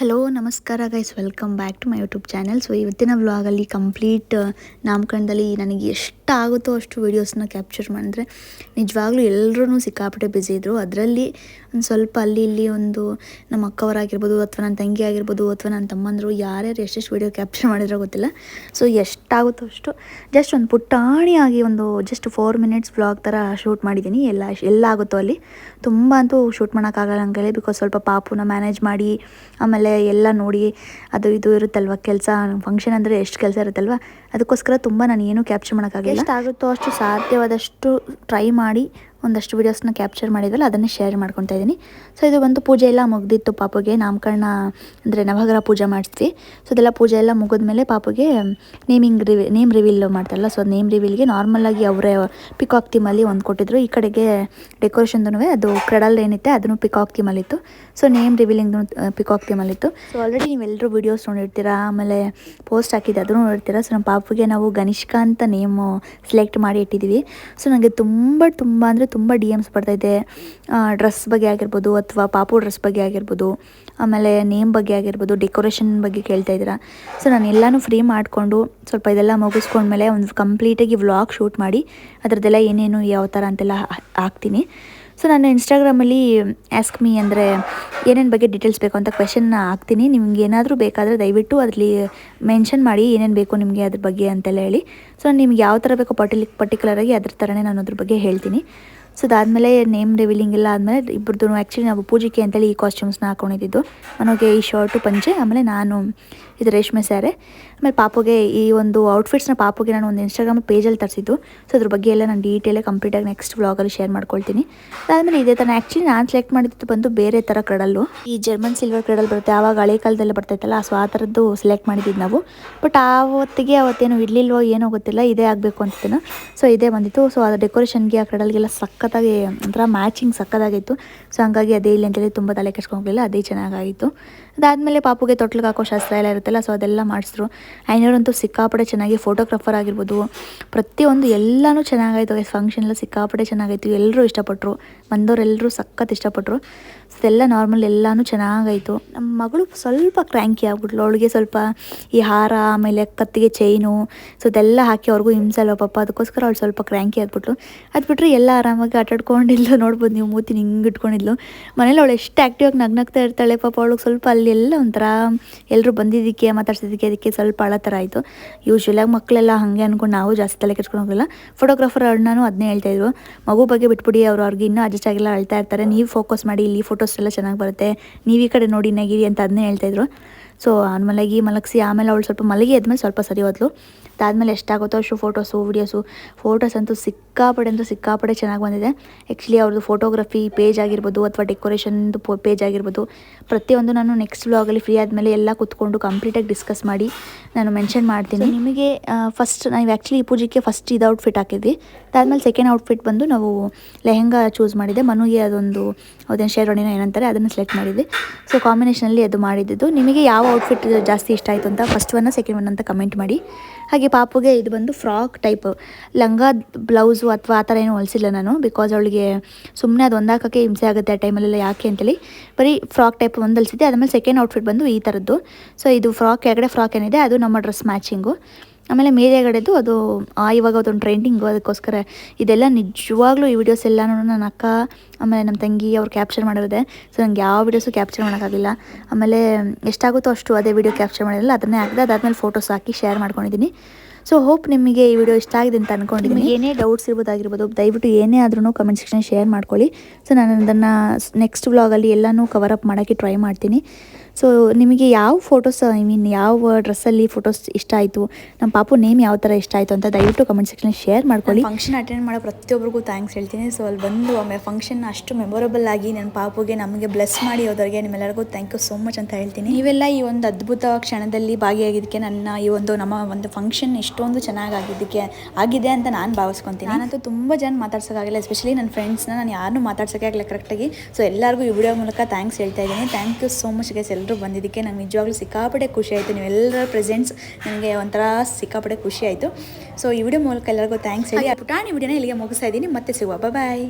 Hello, ನಮಸ್ಕಾರ guys welcome back to my YouTube channel so ಇವತ್ತಿನ ವ್ಲಾಗಲ್ಲಿ ಕಂಪ್ಲೀಟ್ ನಾಮಕರಣದಲ್ಲಿ ನನಗೆ ಎಷ್ಟು ಆಗುತ್ತೋ ಅಷ್ಟು ವೀಡಿಯೋಸ್ನ ಕ್ಯಾಪ್ಚರ್ ಮಾಡಿದ್ರೆ ನಿಜವಾಗ್ಲೂ ಎಲ್ಲರೂ ಸಿಕ್ಕಾಪಟ್ಟೆ ಬ್ಯುಸಿ ಇದ್ದರು ಅದರಲ್ಲಿ ಒಂದು ಸ್ವಲ್ಪ ಅಲ್ಲಿ ಇಲ್ಲಿ ಒಂದು ನಮ್ಮ ಅಕ್ಕವರಾಗಿರ್ಬೋದು ಅಥವಾ ನನ್ನ ತಂಗಿ ಆಗಿರ್ಬೋದು ಅಥವಾ ನನ್ನ ತಮ್ಮಂದರು ಯಾರ್ಯಾರು ಎಷ್ಟೆಷ್ಟು ವೀಡಿಯೋ ಕ್ಯಾಪ್ಚರ್ ಮಾಡಿದ್ರೋ ಗೊತ್ತಿಲ್ಲ. ಸೊ ಎಷ್ಟಾಗುತ್ತೋ ಅಷ್ಟು ಜಸ್ಟ್ ಒಂದು ಪುಟ್ಟಾಣಿಯಾಗಿ ಒಂದು ಜಸ್ಟ್ ಫೋರ್ ಮಿನಿಟ್ಸ್ ವ್ಲಾಗ್ ಥರ ಶೂಟ್ ಮಾಡಿದ್ದೀನಿ ಎಲ್ಲ ಎಲ್ಲ ಆಗುತ್ತೋ ಅಲ್ಲಿ. ತುಂಬ ಅಂತೂ ಶೂಟ್ ಮಾಡೋಕ್ಕಾಗಲ್ಲ ಹಂಗೆ ಬಿಕಾಸ್ ಸ್ವಲ್ಪ ಪಾಪುನ ಮ್ಯಾನೇಜ್ ಮಾಡಿ, ಆಮೇಲೆ ಎಲ್ಲ ನೋಡಿ ಅದು ಇದು ಇರುತ್ತಲ್ವ ಕೆಲಸ ಫಂಕ್ಷನ್ ಅಂದರೆ ಎಷ್ಟು ಕೆಲಸ ಇರುತ್ತಲ್ವ? ಅದಕ್ಕೋಸ್ಕರ ತುಂಬ ನಾನು ಏನು ಕ್ಯಾಪ್ಚರ್ ಮಾಡೋಕ್ಕಾಗಲ್ಲ. ಎಷ್ಟಾಗುತ್ತೋ ಅಷ್ಟು ಸಾಧ್ಯವಾದಷ್ಟು ಟ್ರೈ ಮಾಡಿ ಒಂದಷ್ಟು ವೀಡಿಯೋಸ್ನ ಕ್ಯಾಪ್ಚರ್ ಮಾಡಿದ್ವಲ್ಲ, ಅದನ್ನೇ ಶೇರ್ ಮಾಡ್ಕೊತಾ ಇದ್ದೀನಿ. ಸೊ ಇದು ಒಂದು ಪೂಜೆ ಎಲ್ಲ ಮುಗ್ದಿತ್ತು ಪಾಪುಗೆ. ನಾಮಕರಣ ಅಂದರೆ ನವಗ್ರಹ ಪೂಜೆ ಮಾಡಿಸ್ತೀವಿ ಸೊ ಅದೆಲ್ಲ ಪೂಜೆ ಎಲ್ಲ ಮುಗಿದ್ಮೇಲೆ ಪಾಪುಗೆ ನೇಮಿಂಗ್ ರಿವಿ ನೇಮ್ ರಿವೀಲ್ ಮಾಡ್ತಾರಲ್ಲ ಸೊ ನೇಮ್ ರಿವೀಲ್ಗೆ ನಾರ್ಮಲಾಗಿ ಅವರೇ ಪಿಕಾಕ್ ಥೀಮಲ್ಲಿ ಒಂದು ಕೊಟ್ಟಿದ್ರು. ಈ ಕಡೆಗೆ ಡೆಕೋರೇಷನ್ದೂ ಅದು ಕ್ರೆಡಲ್ ಏನಿತ್ತೆ ಅದನ್ನು ಪಿಕಾಕ್ ಥೀಮಲ್ಲಿತ್ತು ಸೊ ನೇಮ್ ರಿವೀಲಿಂಗ್ ಪಿಕಾಕ್ ಥೀಮಲ್ಲಿತ್ತು ಸೊ ಆಲ್ರೆಡಿ ನೀವೆಲ್ಲರೂ ವೀಡಿಯೋಸ್ ನೋಡಿರ್ತೀರಾ, ಆಮೇಲೆ ಪೋಸ್ಟ್ ಹಾಕಿದ್ದೆ ಅದನ್ನು ನೋಡಿರ್ತೀರಾ? ಸೊ ನಮ್ಮ ಪಾಪುಗೆ ನಾವು ಗನಿಷ್ಕಾ ಅಂತ ನೇಮು ಸೆಲೆಕ್ಟ್ ಮಾಡಿ ಇಟ್ಟಿದ್ದೀವಿ. ಸೊ ನನಗೆ ತುಂಬ ತುಂಬ ಅಂದರೆ ತುಂಬ ಡಿ ಎಮ್ಸ್ ಬರ್ತಾಯಿದೆ ಡ್ರೆಸ್ ಬಗ್ಗೆ ಆಗಿರ್ಬೋದು ಅಥವಾ ಪಾಪು ಡ್ರೆಸ್ ಬಗ್ಗೆ ಆಗಿರ್ಬೋದು, ಆಮೇಲೆ ನೇಮ್ ಬಗ್ಗೆ ಆಗಿರ್ಬೋದು, ಡೆಕೋರೇಷನ್ ಬಗ್ಗೆ ಕೇಳ್ತಾ ಇದ್ದೀರಾ. ಸೊ, ನಾನು ಎಲ್ಲನೂ ಫ್ರೀ ಮಾಡಿಕೊಂಡು ಸ್ವಲ್ಪ ಇದೆಲ್ಲ ಮುಗಿಸ್ಕೊಂಡ್ಮೇಲೆ ಒಂದು ಕಂಪ್ಲೀಟಾಗಿ ವ್ಲಾಗ್ ಶೂಟ್ ಮಾಡಿ ಅದರದ್ದೆಲ್ಲ ಏನೇನು ಯಾವ ಥರ ಅಂತೆಲ್ಲ ಹಾಕ್ತೀನಿ. ಸೊ, ನಾನು ಇನ್ಸ್ಟಾಗ್ರಾಮಲ್ಲಿ ಆಸ್ಕ್ ಮೀ ಅಂದರೆ ಏನೇನು ಬಗ್ಗೆ ಡೀಟೇಲ್ಸ್ ಬೇಕು ಅಂತ ಕ್ವೆಶನ್ನ ಹಾಕ್ತೀನಿ. ನಿಮ್ಗೆ ಏನಾದರೂ ಬೇಕಾದರೆ ದಯವಿಟ್ಟು ಅದರಲ್ಲಿ ಮೆನ್ಷನ್ ಮಾಡಿ ಏನೇನು ಬೇಕು ನಿಮಗೆ ಅದ್ರ ಬಗ್ಗೆ ಅಂತೆಲ್ಲ ಹೇಳಿ. ಸೊ, ನಿಮ್ಗೆ ಯಾವ ಥರ ಬೇಕೋ ಪರ್ಟಿಲಿ ಪರ್ಟಿಕ್ಯುಲರಾಗಿ ಅದ್ರ ಥರನೇ ನಾನು ಅದ್ರ ಬಗ್ಗೆ ಹೇಳ್ತೀನಿ. ಸೊ ಅದಾದಮೇಲೆ ನೇಮ್ ರಿವೀಲಿಂಗ್ ಎಲ್ಲ ಆದಮೇಲೆ ಇಬ್ಬರದ್ದು ಆ್ಯಕ್ಚುಲಿ ನಾವು ಪೂಜೆಗೆ ಅಂತೇಳಿ ಈ ಕಾಸ್ಟ್ಯೂಮ್ಸ್ನ ಹಾಕೊಂಡಿದ್ದು. ನನಗೆ ಈ ಶರ್ಟು ಪಂಚೆ, ಆಮೇಲೆ ನಾನು ಇದು ರೇಷ್ಮೆ ಸ್ಯಾರೆ. ಆಮೇಲೆ ಪಾಪುಗೆ ಈ ಒಂದು ಔಟ್ಫಿಟ್ಸ್ನ ಪಾಪುಗೆ ನಾನು ಒಂದು ಇನ್ಸ್ಟಾಗ್ರಾಮ್ ಪೇಜಲ್ಲಿ ತರಿಸಿದ್ದು. ಸೊ ಅದ್ರ ಬಗ್ಗೆ ಎಲ್ಲ ನಾನು ಡೀಟೇಲಾಗಿ ಕಂಪ್ಲೀಟಾಗಿ ನೆಕ್ಸ್ಟ್ ವ್ಲಾಗಲ್ಲಿ ಶೇರ್ ಮಾಡ್ಕೊಳ್ತೀನಿ. ಅದಾದಮೇಲೆ ಇದೇ ಥರ ಆ್ಯಕ್ಚುಲಿ ನಾನು ಸೆಲೆಕ್ಟ್ ಮಾಡಿದ್ದು ಬಂದು ಬೇರೆ ಥರ ಕಡಲ್ಲು ಈ ಜರ್ಮನ್ ಸಿಲ್ವರ್ ಕಡಲ್ ಬರುತ್ತೆ. ಆವಾಗ ಹಳೆ ಕಾಲದಲ್ಲಿ ಬರ್ತೈತಲ್ಲ ಸೊ ಆ ಥರದ್ದು ಸೆಲೆಕ್ಟ್ ಮಾಡಿದ್ದು ನಾವು. ಬಟ್ ಆವತ್ತಿಗೆ ಅವತ್ತೇನು ಇಡ್ಲಿಲ್ವೋ ಏನೋ ಗೊತ್ತಿಲ್ಲ, ಇದೇ ಆಗಬೇಕು ಅಂತಿದ್ದೇನೆ ಸೊ ಇದೇ ಬಂದಿತ್ತು. ಸೊ ಅದು ಡೆಕೋರೇಷನ್ಗೆ ಆ ಕಡಲ್ಗೆಲ್ಲ ಸಖತ್ತಾಗಿ, ಒಂಥರ ಮ್ಯಾಚಿಂಗ್ ಸಕ್ಕತ್ತಾಗಿತ್ತು ಸೊ ಹಂಗಾಗಿ ಅದೇ ಇಲ್ಲಿ ಅಂತೇಳಿ ತುಂಬ ತಲೆ ಕೆಡ್ಸ್ಕೊಂಡ್ಲಿಲ್ಲ ಅದೇ ಚೆನ್ನಾಗಾಗಿತ್ತು ಅದಾದಮೇಲೆ ಪಾಪುಗೆ ತೊಟ್ಲಿಗೆ ಹಾಕೋ ಶಾಸ್ತ್ರ ಎಲ್ಲ ಇರುತ್ತಲ್ಲ ಸೊ ಅದೆಲ್ಲ ಮಾಡಿಸಿದ್ರು. ಐನೂರಂತೂ ಸಿಕ್ಕಾಪಟ್ಟೆ ಚೆನ್ನಾಗಿ ಫೋಟೋಗ್ರಾಫರ್ ಆಗಿರ್ಬೋದು. ಪ್ರತಿಯೊಂದು ಎಲ್ಲನೂ ಚೆನ್ನಾಗಾಯಿತು ಫಂಕ್ಷನ್ ಎಲ್ಲ ಸಿಕ್ಕಾಪಟ್ಟೆ ಚೆನ್ನಾಗಾಯಿತು ಎಲ್ಲರೂ ಇಷ್ಟಪಟ್ಟರು ಬಂದವರೆಲ್ಲರೂ ಸಖತ್ ಇಷ್ಟಪಟ್ಟರು ಸೊ ಅದೆಲ್ಲ ನಾರ್ಮಲ್ ಎಲ್ಲನೂ ಚೆನ್ನಾಗಾಯಿತು. ನಮ್ಮ ಮಗಳು ಸ್ವಲ್ಪ ಕ್ರ್ಯಾಂಕಿ ಆಗ್ಬಿಟ್ಲು. ಅವಳಿಗೆ ಸ್ವಲ್ಪ ಈ ಹಾರ, ಆಮೇಲೆ ಕತ್ತಿಗೆ ಚೈನು ಸೊ ಅದೆಲ್ಲ ಹಾಕಿ ಅವ್ರಿಗೂ ಹಿಂಸೆ ಅಲ್ವ ಪಾಪ. ಅದಕ್ಕೋಸ್ಕರ ಅವಳು ಸ್ವಲ್ಪ ಕ್ರ್ಯಾಂಕಿ ಆಗ್ಬಿಟ್ಲು. ಅದು ಬಿಟ್ಟರೆ ಎಲ್ಲ ಆರಾಮಾಗಿ ಆಟಾಡ್ಕೊಂಡಿಲ್ಲ ನೋಡ್ಬೋದು ನೀವು ಮೂತಿ ಹಿಂಗೆ ಇಟ್ಕೊಂಡಿದ್ಲು. ಮನೇಲಿ ಅವಳು ಎಷ್ಟು ಆ್ಯಕ್ಟಿವಾಗಿ ನಗ್ನಾಗ್ತಾ ಇರ್ತಾಳೆ ಪಾಪ. ಅವಳಿಗೆ ಸ್ವಲ್ಪ ಅಲ್ಲಿ ಎಲ್ಲ ಒಂಥರ ಎಲ್ಲರೂ ಬಂದಿದ್ದಕ್ಕೆ ಮಾತಾಡ್ಸಿದ್ದಕ್ಕೆ ಅದಕ್ಕೆ ಸ್ವಲ್ಪ ಅಳ ಥರ ಆಯಿತು ಯೂಶ್ವಲಾಗಿ ಮಕ್ಕಳೆಲ್ಲ ಹಾಗೆ ಅಂದ್ಕೊಂಡು ನಾವು ಜಾಸ್ತಿ ತಲೆ ಕೆಡ್ಸ್ಕೊಂಡು ಹೋಗಿಲ್ಲ. ಫೋಟೋಗ್ರಾಫರ್ ಅಣ್ಣನೂ ಅದನ್ನೇ ಹೇಳ್ತಾಯಿದ್ರು ಮಗು ಬಗ್ಗೆ ಬಿಟ್ಬಿಡಿ, ಅವರು ಅವ್ರಿಗೆ ಇನ್ನೂ ಅಡ್ಜಸ್ಟ್ ಆಗಿಲ್ಲ, ಅಳ್ತಾ ಇರ್ತಾರೆ. ನೀವು ಫೋಕಸ್ ಮಾಡಿ, ಇಲ್ಲಿ ಫೋಟೋಸ್ ಎಲ್ಲ ಚೆನ್ನಾಗಿ ಬರುತ್ತೆ. ನೀವು ಈ ಕಡೆ ನೋಡಿ, ನಗಿರಿ ಅಂತ ಅದನ್ನೇ ಹೇಳ್ತಾಯಿದ್ರು ಸೊ ಅವ್ನು ಮಲಗಿ ಮಲಗಿಸಿ. ಆಮೇಲೆ ಅವಳು ಸ್ವಲ್ಪ ಮಲಗಿ ಆದಮೇಲೆ ಸ್ವಲ್ಪ ಸರಿ ಹೋದ್ಲು. ಅದಾದಮೇಲೆ ಎಷ್ಟಾಗುತ್ತೋ ಅಷ್ಟು ಫೋಟೋಸು ವೀಡಿಯೋಸು ಫೋಟೋಸ್ ಅಂತೂ ಸಿಕ್ಕಾಪಡೆ ಅಂತೂ ಸಿಕ್ಕಾಪಡೆ ಚೆನ್ನಾಗಿ ಬಂದಿದೆ. ಆ್ಯಕ್ಚುಲಿ ಅವ್ರದ್ದು ಫೋಟೋಗ್ರಫಿ ಪೇಜ್ ಆಗಿರ್ಬೋದು ಅಥವಾ ಡೆಕೋರೇಷನ್ದು ಪೇಜ್ ಆಗಿರ್ಬೋದು. ಪ್ರತಿಯೊಂದು ನಾನು ನೆಕ್ಸ್ಟ್ ವ್ಲಾಗಲ್ಲಿ ಫ್ರೀ ಆದಮೇಲೆ ಎಲ್ಲ ಕೂತ್ಕೊಂಡು ಕಂಪ್ಲೀಟಾಗಿ ಡಿಸ್ಕಸ್ ಮಾಡಿ ನಾನು ಮೆನ್ಷನ್ ಮಾಡ್ತೀನಿ. ನಿಮಗೆ ಫಸ್ಟ್ ನಾವು ಆ್ಯಕ್ಚುಲಿ ಈ ಪೂಜೆಗೆ ಫಸ್ಟ್ ಇದು ಔಟ್ಫಿಟ್ ಹಾಕಿದ್ವಿ. ಅದಾದಮೇಲೆ ಸೆಕೆಂಡ್ ಔಟ್ಫಿಟ್ ಬಂದು ನಾವು ಲೆಹೆಂಗಾ ಚೂಸ್ ಮಾಡಿದೆ. ಮನುಗೆ ಅದೊಂದು, ಅದೇನು ಶೇರ್ವಣಿನ ಏನಂತಾರೆ ಅದನ್ನು ಸೆಲೆಕ್ಟ್ ಮಾಡಿದ್ವಿ. ಸೊ ಕಾಂಬಿನೇಷನಲ್ಲಿ ಅದು ಮಾಡಿದ್ದು. ನಿಮಗೆ ಯಾವ ಔಟ್ಫಿಟ್ ಜಾಸ್ತಿ ಇಷ್ಟ ಆಯಿತು ಅಂತ ಫಸ್ಟ್ ಒನ್ನ ಸೆಕೆಂಡ್ ಒನ್ ಅಂತ ಕಮೆಂಟ್ ಮಾಡಿ. ಹಾಗೆ ಪಾಪುಗೆ ಇದು ಬಂದು ಫ್ರಾಕ್ ಟೈಪ್ ಲಂಗ ಬ್ಲೌಸು ಅಥವಾ ಆ ಥರ ಏನು ಹೊಲಿಸಿಲ್ಲ ನಾನು ಬಿಕಾಸ್ ಅವಳಿಗೆ ಸುಮ್ಮನೆ ಅದು ಒಂದಾಕೋಕ್ಕೆ ಹಿಂಸೆ ಆಗುತ್ತೆ ಆ ಟೈಮಲ್ಲೆಲ್ಲ ಯಾಕೆ ಅಂತೇಳಿ. ಬರೀ ಫ್ರಾಕ್ ಟೈಪ್ ಒಂದು ಹೊಲಿಸಿದ್ದೆ ಆದಮೇಲೆ ಸೆಕೆಂಡ್ ಔಟ್ಫಿಟ್ ಬಂದು ಈ ಥರದ್ದು. ಸೊ ಇದು ಫ್ರಾಕ್ ಕೆಳಗಡೆ ಫ್ರಾಕ್ ಏನಿದೆ, ಅದು ನಮ್ಮ ಡ್ರೆಸ್ ಮ್ಯಾಚಿಂಗು ಆಮೇಲೆ ಮೇಲೆಗಡೆದು ಅದು ಇವಾಗ ಅದೊಂದು ಟ್ರೆಂಡಿಂಗು ಅದಕ್ಕೋಸ್ಕರ ಇದೆಲ್ಲ ನಿಜವಾಗ್ಲೂ ಈ ವಿಡಿಯೋಸ್ ಎಲ್ಲನೂ ನನ್ನ ಅಕ್ಕ, ಆಮೇಲೆ ನಮ್ಮ ತಂಗಿ ಅವ್ರು ಕ್ಯಾಪ್ಚರ್ ಮಾಡಿರೋದೆ. ಸೊ ನಂಗೆ ಯಾವ ವಿಡಿಯೋಸು ಕ್ಯಾಪ್ಚರ್ ಮಾಡೋಕ್ಕಾಗಿಲ್ಲ. ಆಮೇಲೆ ಎಷ್ಟಾಗುತ್ತೋ ಅಷ್ಟು ಅದೇ ವಿಡಿಯೋ ಕ್ಯಾಪ್ಚರ್ ಮಾಡಿರಲ್ಲ ಅದನ್ನೇ ಹಾಕಿದೆ, ಅದಾದಮೇಲೆ ಫೋಟೋಸ್ ಹಾಕಿ ಶೇರ್ ಮಾಡ್ಕೊಂಡಿದ್ದೀನಿ ಸೊ ಹೋಪ್ ನಿಮಗೆ ಈ ವಿಡಿಯೋ ಇಷ್ಟ ಆಗಿದೆ ಅಂತ ಅಂದ್ಕೊಂಡಿದ್ದೀನಿ ಏನೇ ಡೌಟ್ಸ್ ಇರ್ಬೋದಾಗಿರ್ಬೋದು, ದಯವಿಟ್ಟು ಏನೇ ಆದ್ರೂ ಕಮೆಂಟ್ ಸೆಕ್ಷನ್ ಶೇರ್ ಮಾಡ್ಕೊಳ್ಳಿ. ಸೊ ನಾನು ಅದನ್ನು ನೆಕ್ಸ್ಟ್ ವ್ಲಾಗಲ್ಲಿ ಎಲ್ಲನೂ ಕವರ್ ಅಪ್ ಮಾಡೋಕ್ಕೆ ಟ್ರೈ ಮಾಡ್ತೀನಿ. ಸೊ ನಿಮಗೆ ಯಾವ ಫೋಟೋಸ್ ಐ ಮೀನ್ ಯಾವ ಡ್ರೆಸ್ಸಲ್ಲಿ ಫೋಟೋಸ್ ಇಷ್ಟ ಆಯಿತು? ನಮ್ಮ ಪಾಪು ನೇಮ್ ಯಾವ ಥರ ಇಷ್ಟ ಆಯಿತು ಅಂತ ದಯವಿಟ್ಟು ಕಮೆಂಟ್ ಸೆಕ್ಷನ್ ಶೇರ್ ಮಾಡ್ಕೊಳ್ಳಿ. ಫಂಕ್ಷನ್ ಅಟೆಂಡ್ ಮಾಡೋ ಪ್ರತಿಯೊಬ್ಬರಿಗೂ ಥ್ಯಾಂಕ್ಸ್ ಹೇಳ್ತೀನಿ. ಸೊ ಅಲ್ಲಿ ಬಂದು ಆಮೇಲೆ ಫಂಕ್ಷನ್ ಅಷ್ಟು ಮೆಮೊರಬಲ್ ಆಗಿ ನನ್ನ ಪಾಪುಗೆ ನಮಗೆ ಬ್ಲೆಸ್ ಮಾಡಿ ಹೋದವ್ರಿಗೆ ನಿಮ್ಮೆಲ್ಲರಿಗೂ ಥ್ಯಾಂಕ್ ಯು ಸೋ ಮಚ್ ಅಂತ ಹೇಳ್ತೀನಿ. ನೀವೆಲ್ಲ ಈ ಒಂದು ಅದ್ಭುತ ಕ್ಷಣದಲ್ಲಿ ಭಾಗಿಯಾಗಿದ್ದಕ್ಕೆ ನನ್ನ ಈ ಒಂದು ನಮ್ಮ ಒಂದು ಫಂಕ್ಷನ್ ಇಷ್ಟೊಂದು ಚೆನ್ನಾಗಾಗಿದ್ದಕ್ಕೆ ಆಗಿದೆ ಅಂತ ನಾನು ಭಾವಿಸ್ಕೊತೀನಿ. ನಾನಂತೂ ತುಂಬ ಜನ ಮಾತಾಡ್ಸೋಕ್ಕಾಗಿಲ್ಲ ಎಸ್ಪೆಷಲಿ ನನ್ನ ಫ್ರೆಂಡ್ಸ್ನ ನಾನು ಯಾರನ್ನೂ ಮಾತಾಡ್ಸೋಕ್ಕೆ ಆಗಲಿ ಕರೆಕ್ಟಾಗಿ ಸೊ ಎಲ್ಲರಿಗೂ ಈ ವಿಡಿಯೋ ಮೂಲಕ ಥ್ಯಾಂಕ್ಸ್ ಹೇಳ್ತಾ ಇದ್ದೀನಿ. Thank you so much guys ಎಲ್ಲರೂ ಬಂದಿದ್ದಕ್ಕೆ ನಂಗೆ ನಿಜವಾಗ್ಲೂ ಸಿಕ್ಕಾಪಟ್ಟೆ ಖುಷಿ ಆಯಿತು. ನೀವೆಲ್ಲರ ಪ್ರೆಸೆಂಟ್ಸ್ ನನಗೆ ಒಂಥರ ಸಿಕ್ಕಾಪಟ್ಟೆ ಖುಷಿ ಆಯಿತು. ಸೊ ಈ ವಿಡಿಯೋ ಮೂಲಕ ಎಲ್ಲರಿಗೂ ಥ್ಯಾಂಕ್ಸ್ ಹೇಳಿ. ಪುಟಾಣಿ ವಿಡಿಯೋನ ಇಲ್ಲಿಗೆ ಮುಗಿಸ್ತಾ ಇದ್ದೀನಿ. ಮತ್ತೆ ಸಿಗುವ. ಬಾಯ್